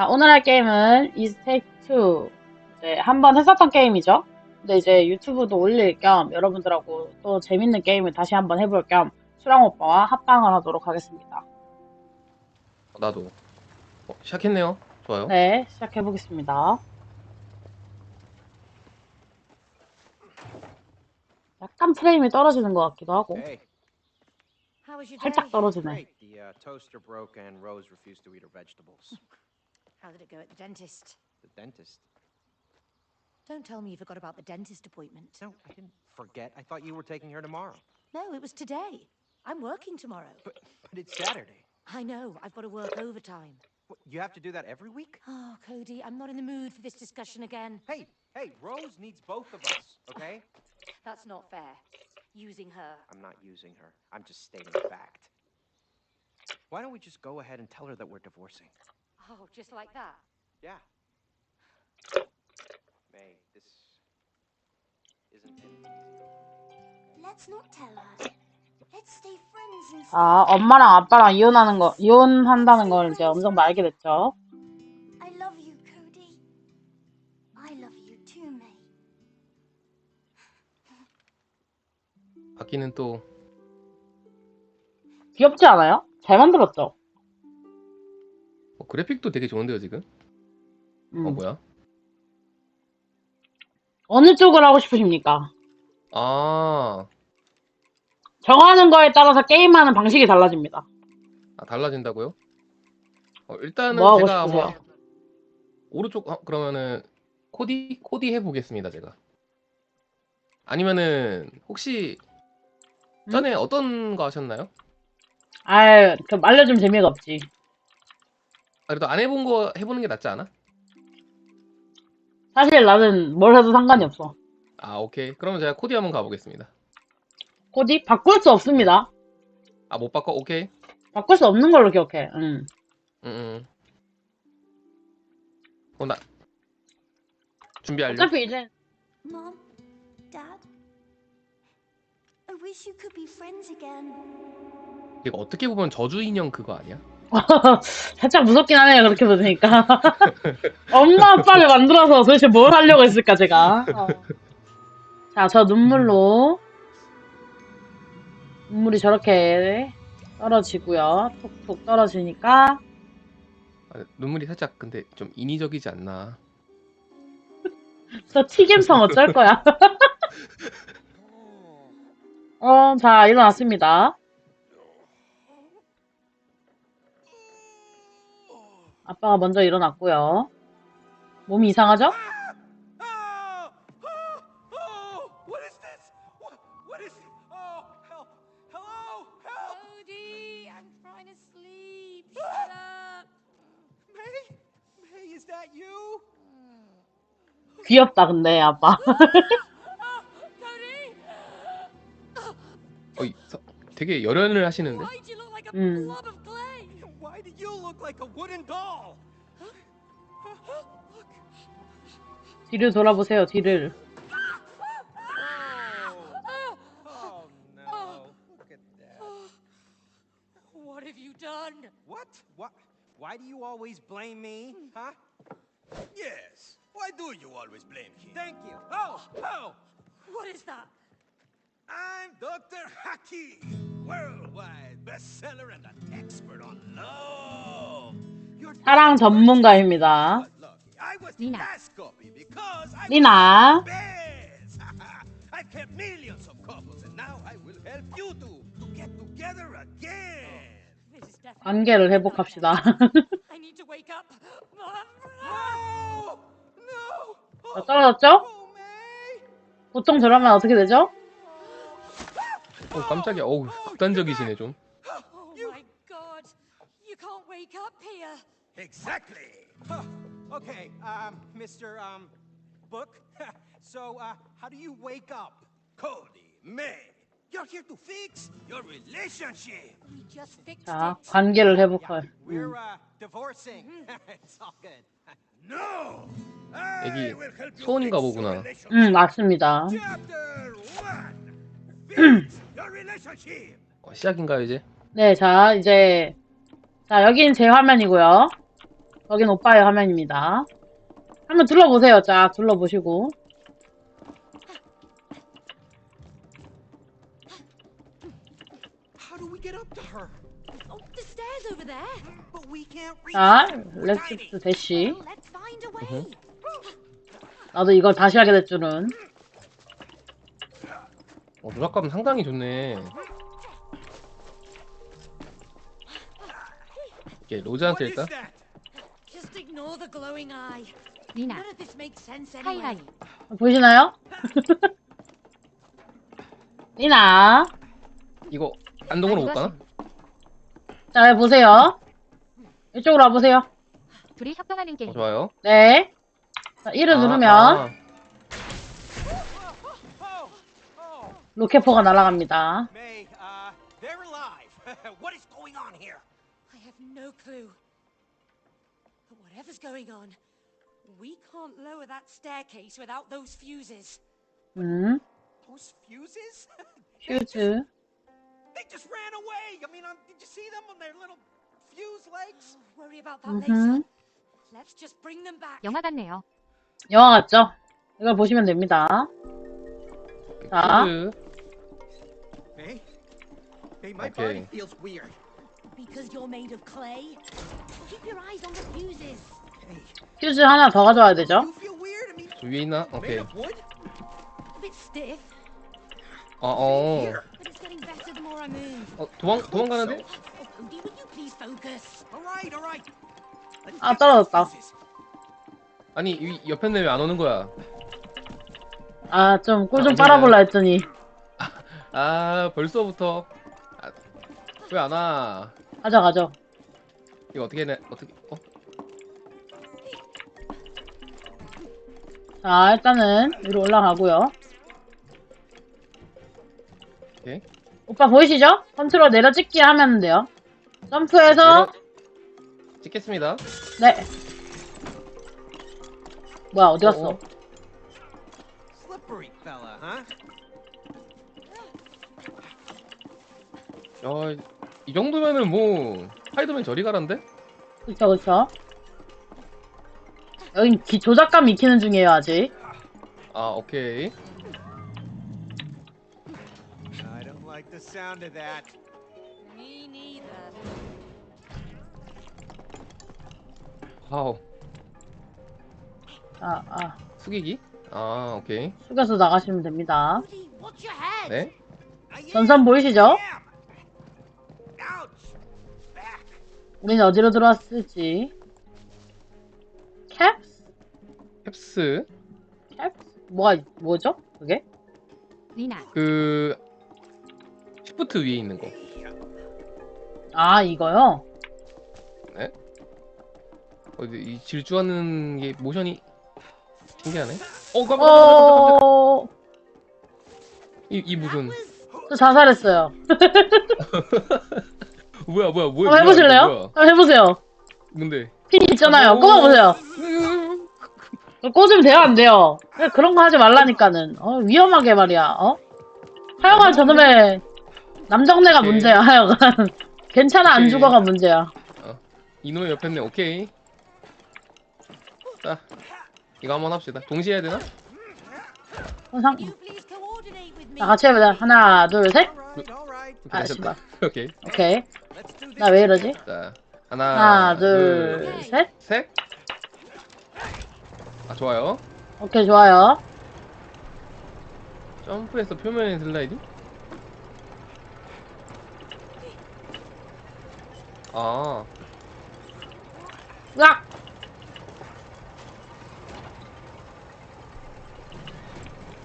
자, 오늘 할 게임은 Is Take Two. 이제 한번 했었던 게임이죠. 근데 이제 유튜브도 올릴 겸 여러분들하고 또 재밌는 게임을 다시 한번 해볼 겸 수랑 오빠와 합방을 하도록 하겠습니다. 나도. 어, 시작했네요. 좋아요. 네, 시작해 보겠습니다. 약간 프레임이 떨어지는 것 같기도 하고. Hey, How was your 살짝 day? 떨어지네. great. The uh, toaster broke and Rose refused to eat her vegetables. How did it go at the dentist? The dentist. Don't tell me you forgot about the dentist appointment. No, I didn't forget. I thought you were taking her tomorrow. No, it was today. I'm working tomorrow. But but it's Saturday. I know, I've got to work overtime. What, you have to do that every week? Oh, Cody, I'm not in the mood for this discussion again. Hey, hey, Rose needs both of us, okay? That's not fair. Using her. I'm not using her. I'm just stating a fact. Why don't we just go ahead and tell her that we're divorcing? Oh, just like that. Yeah. May, this isn't easier. Let's not tell her. Let's stay friends instead. 자, 엄마랑 아빠랑 이혼하는 거, 이혼한다는 걸 이제 정도 알게 됐죠. I love you, Cody. I love you too, May. 바퀴는 또 귀엽지 않아요? 잘 만들었죠? 어, 그래픽도 되게 좋은데요 지금? 음. 어 뭐야? 어느 쪽을 하고 싶으십니까? 아, 정하는 거에 따라서 게임하는 방식이 달라집니다. 아, 달라진다고요? 어, 일단은 뭐 하고 제가 싶으세요? 오른쪽 어, 그러면은 코디 코디 해보겠습니다 제가. 아니면은 혹시 음? 전에 어떤 거 하셨나요? 아유, 그 알려주면 재미가 없지. 아, 그래도 안 해본 거 해보는 게 낫지 않아? 사실 나는 뭘 해도 상관이 없어. 아 오케이. 그러면 제가 코디 한번 가보겠습니다. 코디? 바꿀 수 없습니다. 아 못 바꿔? 오케이. 바꿀 수 없는 걸로 기억해. 응. 응. 응. 어나 준비 완료. 어차피 이제 Mom, Dad, I wish you could be friends again. 이거 어떻게 보면 저주 인형 그거 아니야? 살짝 무섭긴 하네요. 그렇게 들으니까. 엄마 아빠를 만들어서 도대체 뭘 하려고 했을까 제가. 어. 자, 저 눈물로 눈물이 저렇게 떨어지고요. 톡톡 떨어지니까 아, 눈물이 살짝 근데 좀 인위적이지 않나? 저 튀김성 어쩔 거야. 어, 자, 일어났습니다. 아빠가 먼저 일어났고요. 몸이 이상하죠? Oh! Oh! Oh! What is this? What, what is it? Oh, help! Hello! Help! Cody, I'm trying to sleep. Shut up. May? May, is that you? 귀엽다, 근데, 아빠. 어, 이, 서- 되게 열연을 하시는데? Why'd like a wooden doll? 뒤를 돌아보세요, 뒤를. Oh no! Look at that. What have you done? What? What? Why do you always blame me? Huh? Yes. Why do you always blame him? Thank you. Oh! Oh! What is that? I'm Dr. Haki, worldwide bestseller and an expert on love. You're 사랑 전문가입니다. The best. I've kept millions of couples and now I will help you two to get together again. This is definitely 관계를 회복합시다. I need to wake up. No! No! 자, 떨어졌죠? Oh! 보통 저러면 어떻게 되죠? 어 깜짝이야. 어우 극단적이시네 좀. Oh my god. You can't wake up here. Exactly. Okay. Um Mr. um Book. So uh how do you wake up? Cody, May. You're here to fix your relationship. We just fixed 자, it. 관계를 회복할. We're uh, divorcing. It's all good. No. I will help you fix your 애기 소원인가 보구나. relationship. 음, 맞습니다. Chapter 1. 어, 시작인가요 이제? 네, 자, 이제, 자, 여긴 제 화면이고요. 거긴 오빠의 화면입니다. 한번 둘러보세요. 쫙 둘러보시고. How do we get up to her? Oh, the stairs over there. But we can't reach 자. 렉스스 대시. Well, let's find a way. 나도 이걸 다시 하게 될 줄은. 어, 누락감 상당히 좋네. 오케이, What 로즈한테 일단. that? Just ignore the glowing eye. 리나, None of this makes sense anyway. 하이하이. 보이시나요? 리나. 이거 안동으로 못 가나? 자, 보세요. 이쪽으로 와보세요. 둘이 협동하는 게임. 어, 좋아요. 네. 자, 1을 아, 누르면 아, 로켓포가 날아갑니다. May, uh, they're alive. what is going on here? I have no clue. But whatever's going on, we can't lower that staircase without those fuses. 음, Those fuses? 퓨즈. they just ran away. I mean, um, did you see them on their little fuse legs? Oh, worry about that Mhm. later. Let's just bring them back. 영화 같네요. 영화 같죠? 이걸 보시면 됩니다. 자. 퓨즈. May? May, my Okay. body feels weird. Because you're made of clay. Keep your eyes on the fuses. Hey, 퓨즈 하나 더 가져와야 되죠? you feel weird? I mean, 저 위에 있나? made 오케이. of wood? A bit stiff, 아, 어. Here. but it's getting better the more I move. 어, do망, 도망가는데? Oh, Cody, will you please focus? All right, all right. Let's 아, get 떨어졌다. fuses. 아니, 이 옆에 내 왜 안 오는 거야? 아, 좀 꿀 좀 아, 빨아볼라 했더니. 아, 벌써부터. 아, 왜안 와? 가져, 가져. 이거 어떻게 내, 어떻게, 어? 자, 일단은 위로 올라가고요. 오케이. 오빠 보이시죠? 컨트롤 내려 찍기 하면 돼요. 점프해서, 내려- 찍겠습니다. 네. 뭐야, 어디 갔어? 어, 어. 야, 이 정도면은 뭐, 스파이더맨 저리 가란데? 그쵸, 그쵸. 여긴 기- 조작감 익히는 중이에요, 아직. 아, 오케이. I don't like the sound of that. Me neither. 와우. 아, 아. 숙이기? 아, 오케이. 숙여서 나가시면 됩니다. 네. 전선 보이시죠? 우리는 어디로 들어왔을지. 캡스? 캡스. 캡스? 뭐가, 뭐죠? 그게? 리나, 그, 시프트 위에 있는 거. 아, 이거요? 어, 근데 이 질주하는 게 모션이 신기하네. 어, 깜짝이야. 깜짝이야. 어, 이, 이 무슨. 저 자살했어요. 뭐야, 뭐야, 뭐야. 한번 해보실래요? 뭐야. 한번 해보세요. 뭔데? 핀 있잖아요. 어. 꽂아보세요. 꽂으면 돼요, 안 돼요? 왜 그런 거 하지 말라니까는. 어, 위험하게 말이야, 어? 하여간 저놈의 남정네가 오케이. 문제야, 하여간. 괜찮아, 안 오케이. 죽어가 문제야. 이놈의 옆에 있네. 오케이. 자, 이거 한번 합시다. 동시에 해야 되나? 상, You please coordinate with me. 자, 같이 해보자. 하나, 둘, 셋. 오케이, 아. 씨발. 오케이. 오케이. 나 왜 이러지? 자, 하나, 하나, 둘, 둘, 셋. 셋. 아, 좋아요. 오케이, 좋아요. 점프해서 표면에 슬라이딩? 아, 으악!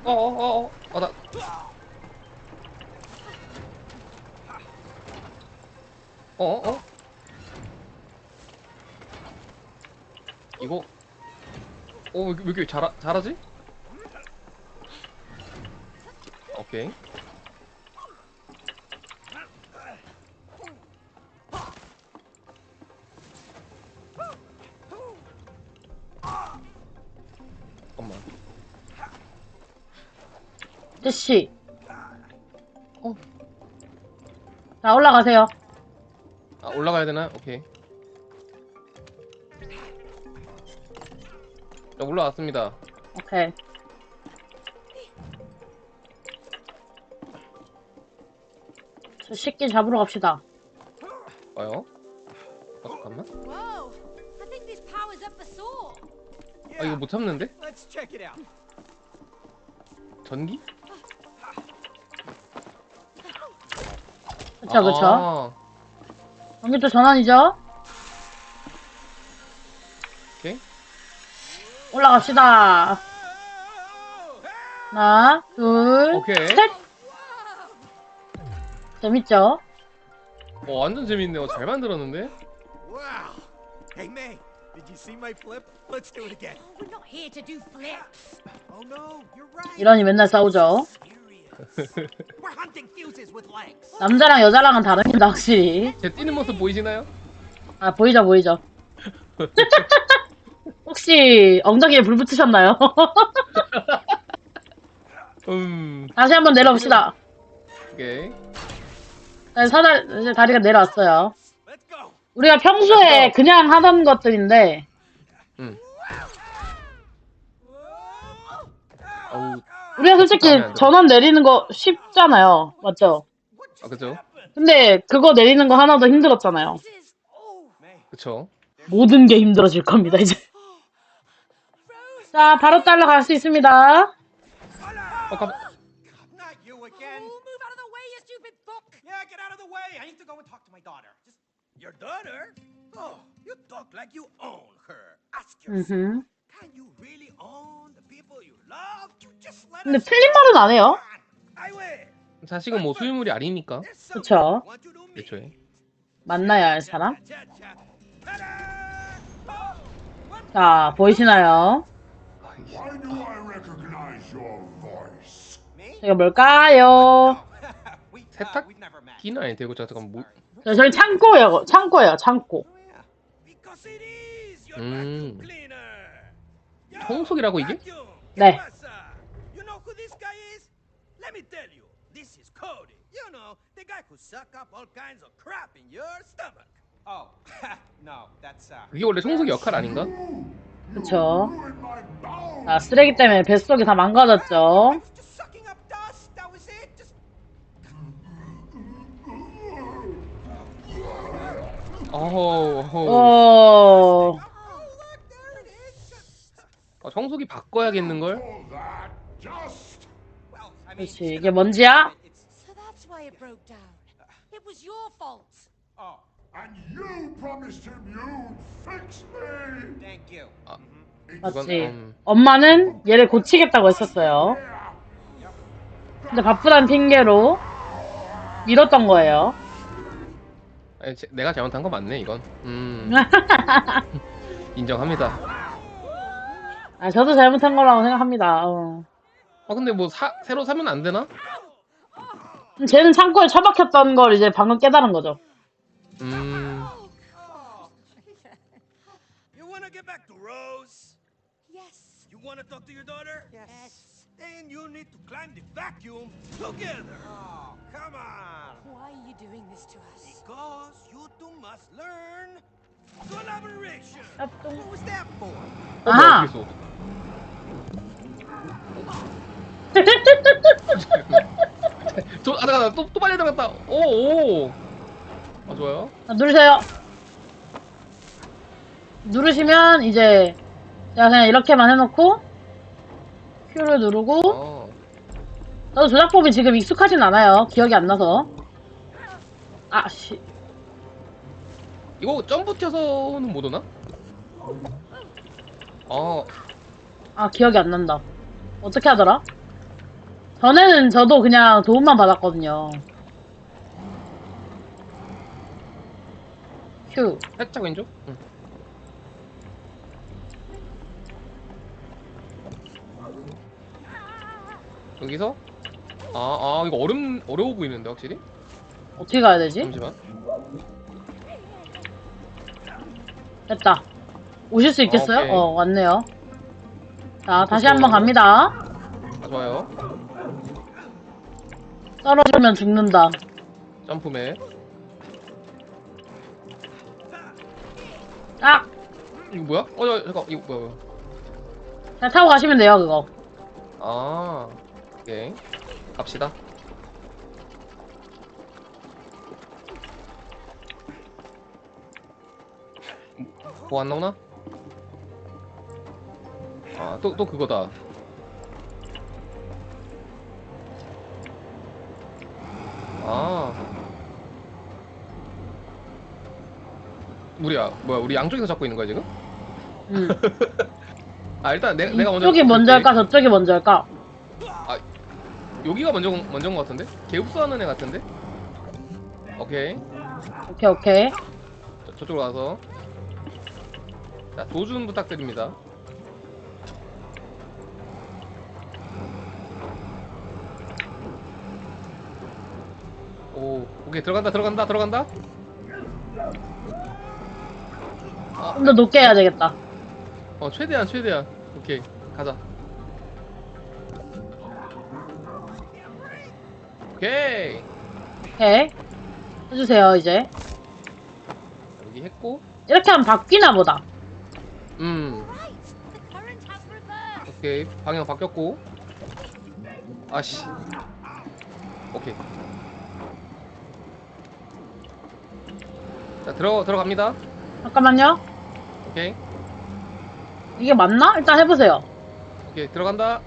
어, 어, 어, 어, 어, 나. 어, 어? 이거, 어, 왜, 이렇게- 왜 이렇게 잘하, 잘하지? 오케이. 제시. 어. 자, 올라가세요. 아, 올라가야 되나? 오케이. 자, 올라왔습니다. 오케이. 저 새끼 잡으러 갑시다. 와요. 어, 잠깐만. Whoa! I think this power's up the saw. 아, 이거 못 참는데? Let's check it out. 전기? 그쵸, 그쵸. 아, 전기도 전환이죠? 오케이. 올라갑시다. 하나, 둘, 오케이. 셋! 재밌죠? 어, 완전 재밌네요. 잘 만들었는데? Wow. Hey, May, did you see my flip? Let's do it again. Oh, we're not here to do flips. Oh no, you're right. 이러니 맨날 싸우죠. We're hunting fuses with legs. 남자랑 여자랑은 다릅니다, 확실히. 제 뛰는 모습 보이시나요? 아, 보이죠, 보이죠. 혹시 엉덩이에 불 붙으셨나요? 음, 다시 한번 내려봅시다. 오케이. 네, 사다, 이제 다리가 내려왔어요. 우리가 평소에 그냥 하던 것들인데, 음. 어우, 우리가 솔직히. 전원 내리는 거 쉽잖아요. 맞죠? 아, 그죠? 근데 그거 내리는 거 하나도 힘들었잖아요. Oh, 그쵸. 모든 게 힘들어질 겁니다, 이제. 자, 바로 따라갈 수 있습니다. 어, 깜, not you again. oh, move out of the way, you stupid fuck! Yeah, get out of the way. I need to go and talk to my daughter. Just your daughter? Oh, you talk like you own her. Ask yourself, 음 근데 틀린 말은 안 해요. 자식은 뭐 소유물이 아니니까. 그쵸. 애초에. 만나야 할 사람. Oh? 자, 보이시나요? Why do I recognize your voice? Me? 저게 뭘까요? uh, 세탁? 기는 아니 되고 잠깐 뭐 저, 저희 창고예요, 창고예요, 창고. Oh, 음. 청소기라고 이게? 네. You know who this guy is? Let me tell you. This is Cody. You know, the guy who suck up all kinds of crap in your stomach. Oh, no, that's uh. 그게 원래 청소기 역할 아닌가? 그쵸. 자, 쓰레기 때문에 뱃속이 다 망가졌죠. 어허, 어허. 어, oh, look, there it is. 아, 바꿔야겠는걸? Well, I mean, 그렇지. 이게 먼지야? So that's why it broke down. It was your fault. oh, And you promised him you'd fix me! thank you. 맞지. 음, 엄마는 얘를 고치겠다고 했었어요. 근데 바쁘단 핑계로 미뤘던 거예요. 아니, 제- 내가 잘못한 거 맞네 이건. 음, 인정합니다. 아, 저도 잘못한 거라고 생각합니다. 어. 아 근데 뭐 사, 새로 사면 안 되나? 쟤는 창고에 처박혔던 걸 이제 방금 깨달은 거죠. 음, Oh. You wanna get back to Rose? Yes. You wanna talk to your daughter? Yes. Then you need to climb the vacuum together. Oh, come on. Why are you doing this to us? Because you two must learn. 아, What was that for? 아하. 있어? 저, 아, 잠깐, 또, 또 빨리 들어갔다. 오, 오. 아, 좋아요. 자, 누르세요. 누르시면 이제 제가 그냥 이렇게만 해놓고 Q를 누르고 어. 저도 조작법이 지금 익숙하진 않아요. 기억이 안 나서. 아, 씨. 이거 점프 튀어서는 못 오나? 어, 아, 기억이 안 난다. 어떻게 하더라? 전에는 저도 그냥 도움만 받았거든요. Q. 살짝 왼쪽? 응. 여기서? 아, 아, 이거 어렵, 어려워 보이는데, 확실히? 어떻게 가야 되지? 잠시만. 됐다. 오실 수 있겠어요? 오케이. 어, 왔네요. 자, 다시 한번 갑니다. 아, 좋아요. 떨어지면 죽는다. 점프맨. 아! 이거 뭐야? 어, 야, 잠깐, 이거 뭐야, 뭐야. 그냥 타고 가시면 돼요, 그거. 아, 오케이. 갑시다. 뭐 안 나오나? 아, 또, 또 그거다. 아. 우리야, 뭐야, 우리 양쪽에서 잡고 있는 거야, 지금? 음. 아, 일단 내, 내가 먼저. 이쪽이 먼저. 할까, 저쪽이 먼저 할까? 여기가 먼저 먼저인 것 같은데? 개흡수하는 애 같은데? 오케이 오케이, 오케이. 저, 저쪽으로 가서 자 도준 부탁드립니다 오 오케이 들어간다 들어간다 들어간다 좀더 높게 해야 되겠다. 어 최대한 최대한 오케이 가자 오케이 오케이. 해주세요, 이제. 여기 했고 이렇게 하면 바뀌나 보다. 음. 오케이 방향 바뀌었고 아씨 오케이 자 들어 들어갑니다 잠깐만요. 오케이 이게 맞나? 일단 해보세요. 오케이 들어간다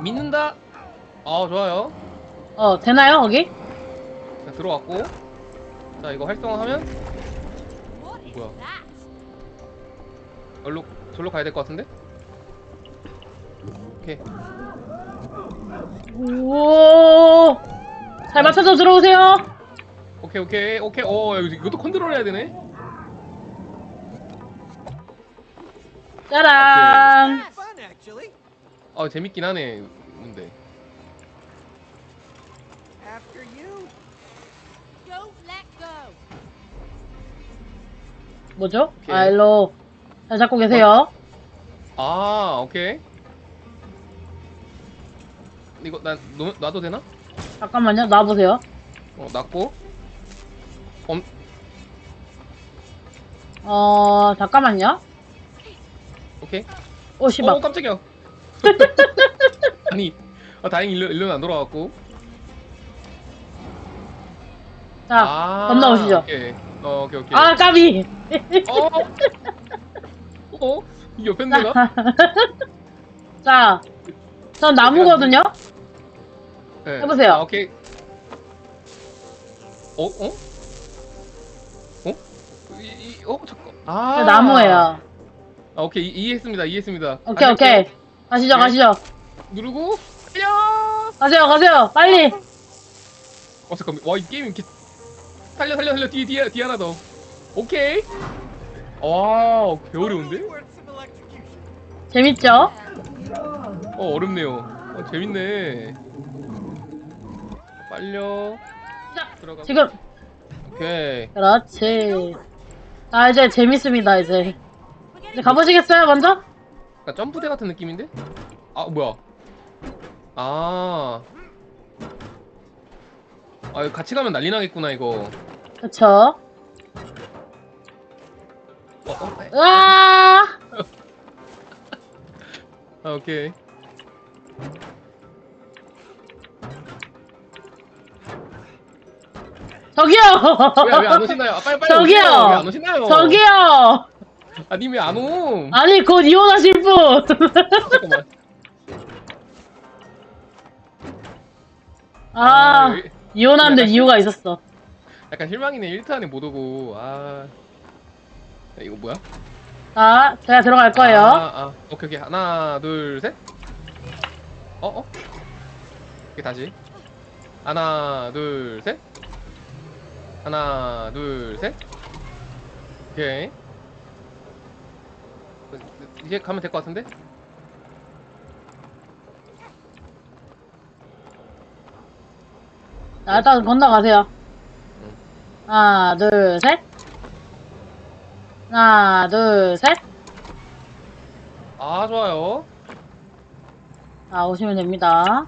믿는다 아 좋아요 어, 되나요, 거기? 자 들어왔고 자 이거 활성화하면 얼로 절로 가야 될 것 같은데 오케이 오. 잘 맞춰서 들어오세요. 오케이 오케이 오케이 어 이것도 컨트롤 해야 되네 짜란. 아 재밌긴 하네 근데 After you. Don't let go. 뭐죠? 오케이. 아, 일로. 잘 잡고 계세요. 아 오케이 이거 난 놓, 놔도 되나? 잠깐만요. 놔보세요. 어 놨고 엄 어, 잠깐만요. 오케이 오, 씨발. 어 깜짝이야 아니 아, 다행히 일로, 일로는 안 돌아왔고 자, 아 건너오시죠. 오케이 어 오케이 오케이 아, 까비. 어? 어? 이 옆에 내가? 자, 전 나무거든요? 네. 해보세요. 아, 오케이 어? 어? 어? 이, 이, 어? 잠깐 아 저 나무예요. 아 오케이 이, 이해했습니다 이해했습니다 오케이, 아, 오케이. 할게요. 가시죠, 네. 가시죠. 누르고 달려 가세요, 가세요. 빨리. 어 잠깐만 와 이 게임 이렇게 살려 살려 살려 뒤에 뒤에 뒤에 하나 더 오케이 와 개어려운데? Worth some electrocution. 재밌죠? 어 어렵네요 어 재밌네 빨려 들어가 지금, 오케이 그렇지. 아, 이제 재밌습니다, 이제. 이제 가보시겠어요, 먼저? 약간 점프대 같은 느낌인데? 아 뭐야 아 아, 이거 같이 가면 난리 나겠구나, 이거. 그쵸. 으아! 아, 오케이. 저기요! 왜, 왜안 오시나요? 아, 빨리, 빨리 저기요! 오세요. 왜안 오시나요? 저기요! 아니, 왜안 옴? 아니, 곧 이혼하실 분! 잠깐만. 아, 여기 이혼하는데 약간 이유가 있었어. 약간 실망이네. 1트 안에 못 오고. 아. 야, 이거 뭐야? 자, 제가 들어갈 거예요. 아, 아. 오케이, 오케이. 하나, 둘, 셋. 어, 어? 오케이, 다시. 하나, 둘, 셋. 하나, 둘, 셋. 오케이. 이제 가면 될 것 같은데? 자, 일단 건너가세요. 하나, 둘, 셋. 하나, 둘, 셋. 아, 좋아요. 자, 오시면 됩니다.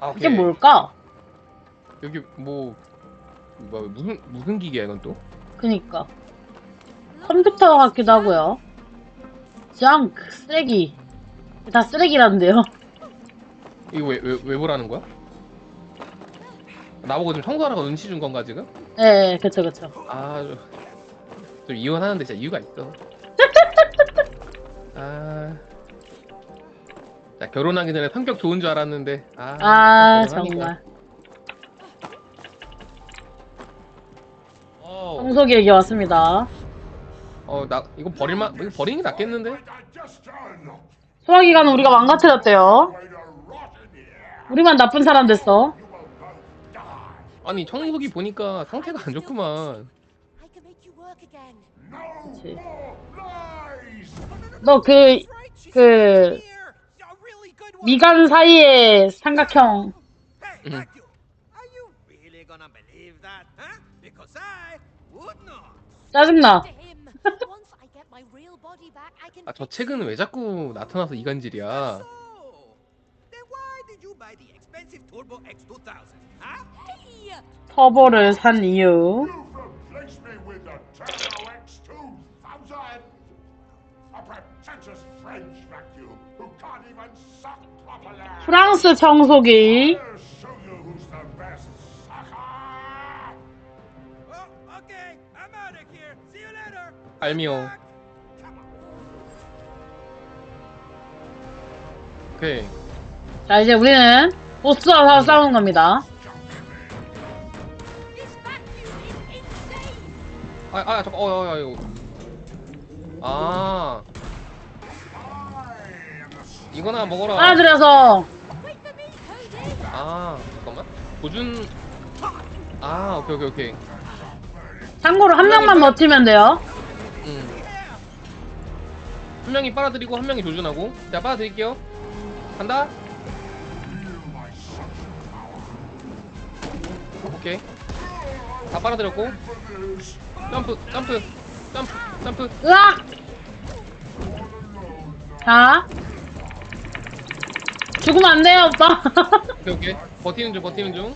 아, 오케이. 이게 뭘까? 여기 뭐 뭐 무슨 무슨 기계야 이건 또? 그니까. 컴퓨터 같기도 하고요. 짱크, 쓰레기. 다 쓰레기라는데요. 이거 왜 왜 왜 보라는 거야? 나보고 지금 청소하라고 눈치 준 건가 지금? 예, 그쵸, 그쵸. 아, 좀, 좀 이혼하는데 진짜 이유가 있어. 아, 자 결혼하기 전에 성격 좋은 줄 알았는데, 아, 아, 결혼하니까. 정말. 어, 청소기 얘기 왔습니다. 어, 나 이거 버릴만, 이거 버리는 게 낫겠는데? 소화기관은 우리가 망가뜨렸대요. 우리만 나쁜 사람 됐어. 아니 청소기 보니까 상태가 안 좋구만. 그치. more lies. 너 그, 그. 미간 사이에 삼각형. Mhm. 짜증나. 아, 저 책은 왜 자꾸 나타나서 이간질이야? So, then why did you buy the expensive Turbo X2000? Huh? Hey! 터보를 산 이유. You've replaced me with the Turbo X2000. A pretentious French vacuum who can't even suck properly. 프랑스 청소기. Oh. 알미오. 오케이. 자, 이제 우리는 보스와 싸우는 겁니다. 아, 아, 잠깐, 어, 어, 어, 이거. 아, 이거나 먹어라. for me, Cody! 아, 잠깐만. 보준. 아, 오케이, 오케이, 오케이. 참고로 한 명만 버티면 돼요. 음. 한 명이 빨아들이고 한 명이 조준하고. 자, 빨아들일게요. 간다. 오케이. 다 빨아들였고. 점프, 점프, 점프, 점프. 으악! 자. 죽으면 안 돼요, 오빠. 오케이, 오케이. 버티는 중, 버티는 중.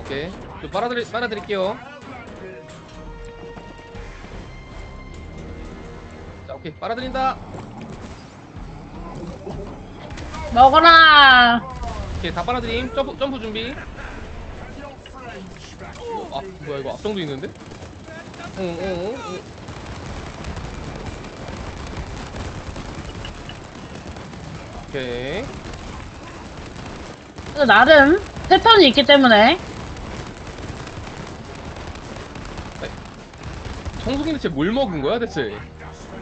오케이. 저 빨아들이, 빨아들일게요. 자, 오케이. 빨아들인다. 먹어라. 오케이, 다 빨아들임. 점프, 점프 준비. 아, 뭐야, 이거 앞정도 있는데? 응, 응, 응. 응. 오케이. 나름 패턴이 있기 때문에 청소기 대체 뭘 먹은 거야, 대체?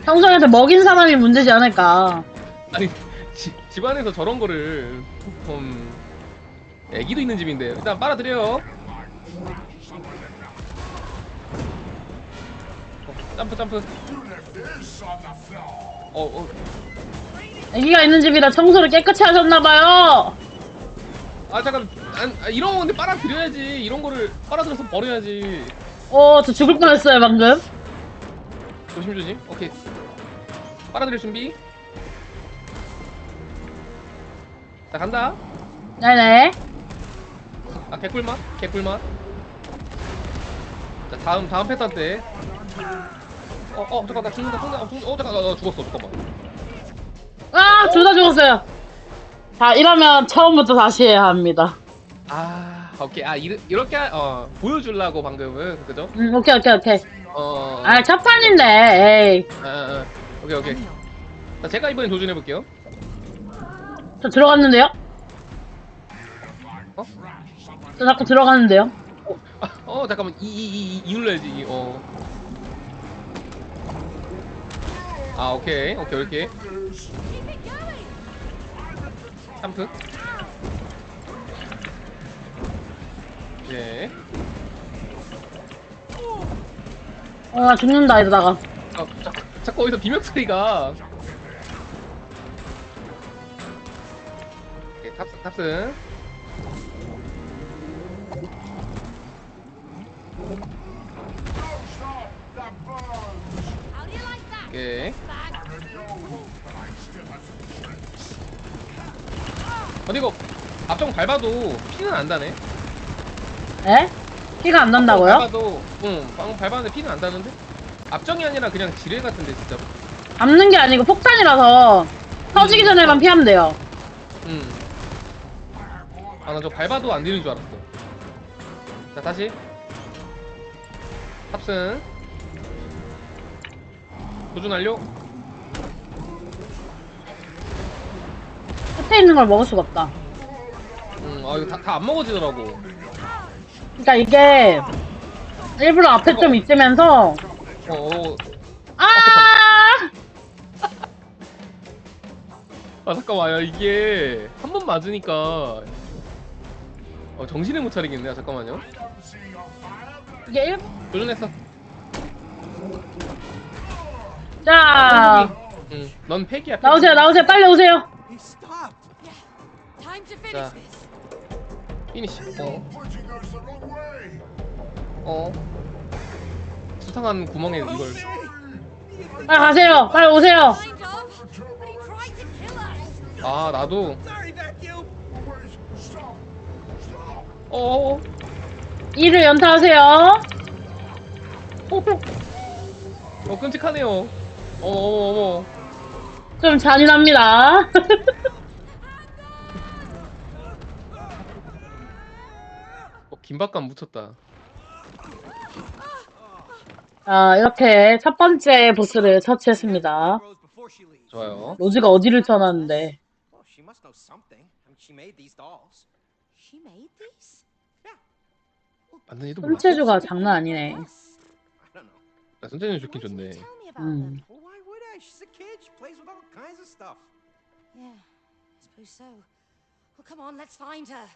평소한테 먹인 사람이 문제지 않을까. 아니, 지, 집안에서 저런 거를, 좀, 애기도 있는 집인데. 일단 빨아들여요. 점프, 점프. 어, 어, 아기가 있는 집이라 청소를 깨끗이 하셨나봐요. 아, 잠깐. 안, 아, 이런 거 근데 빨아들여야지. 이런 거를 빨아들여서 버려야지. 어, 저 죽을 뻔했어요, 방금. 조심 조심. 오케이. 빨아들일 준비. 자, 간다. 네네. 아, 개꿀맛? 개꿀맛. 자, 다음, 다음 패턴 때. 어, 어, 잠깐, 나 죽는다, 죽는다, 어, 죽는다. 어, 잠깐, 나, 나 죽었어, 잠깐만. 아, 둘 다 죽었어요. 자, 이러면 처음부터 다시 해야 합니다. 아, 오케이. 아, 이르, 이렇게, 어, 보여주려고 방금은, 그죠? 음, 오케이, 오케이, 오케이. 어, 아, 첫 판인데, 에이. 아, 아, 오케이, 오케이. 자, 제가 이번엔 도전해볼게요. 저 들어갔는데요? 어? 저 자꾸 들어갔는데요? 어, 아, 어 잠깐만, 이, 이, 이, 이 눌러야지, 이, 어. 아, 오케이, 오케이, 오케이. Keep it going! 점프. 예. 어, 나 죽는다, 이러다가. 아, 자, 자꾸 어디서 비명 소리가. 오케이, 탑승, 탑승. stop the? 오케이. 이거 앞정 밟아도 피는 안 다네. 에? 피가 안 난다고요? 밟아도 응방 밟았는데 피는 안 나는데? 압정이 아니라 그냥 지뢰 같은데 진짜로. 잡는 게 아니고 폭탄이라서 터지기 전에만 피하면 돼요. 응. 아나 저 밟아도 안 되는 줄 알았어. 자 다시 탑승. 도전 완료. 끝에 있는 걸 먹을 수가 없다. 응, 아 이거 다 안 먹어지더라고. 그러니까 이게 일부러 앞에 좀 있으면서 어, 어. 아! 아 잠깐만요 이게 한 번 맞으니까 어, 정신을 못 차리겠네요 잠깐만요 이게 일... 도전했어 자 응 넌 팩이야 팩. 나오세요 나오세요 빨리 오세요. 자. 피니시 way. 어. 어 수상한 구멍에 이걸 빨리 가세요. 빨리 오세요. 아 나도. 어어 이를 연타하세요. 어, 어 끔찍하네요 어머 어머 어머 좀 잔인합니다. 긴박감 묻혔다 자 이렇게 첫 번째 보스를 처치했습니다. 좋아요 로즈가 어디를 쳐놨는데 Well, she must know something. I mean, she made these dolls. She made these? 만든지도 몰라 손재주가 장난 아니네. I don't know. 나 손재는 좋긴 좋네 Tell me about 음. them. Well, why would I? She's a kid. She plays with all kinds of stuff. Yeah, I suppose so. Well, come on, let's find her.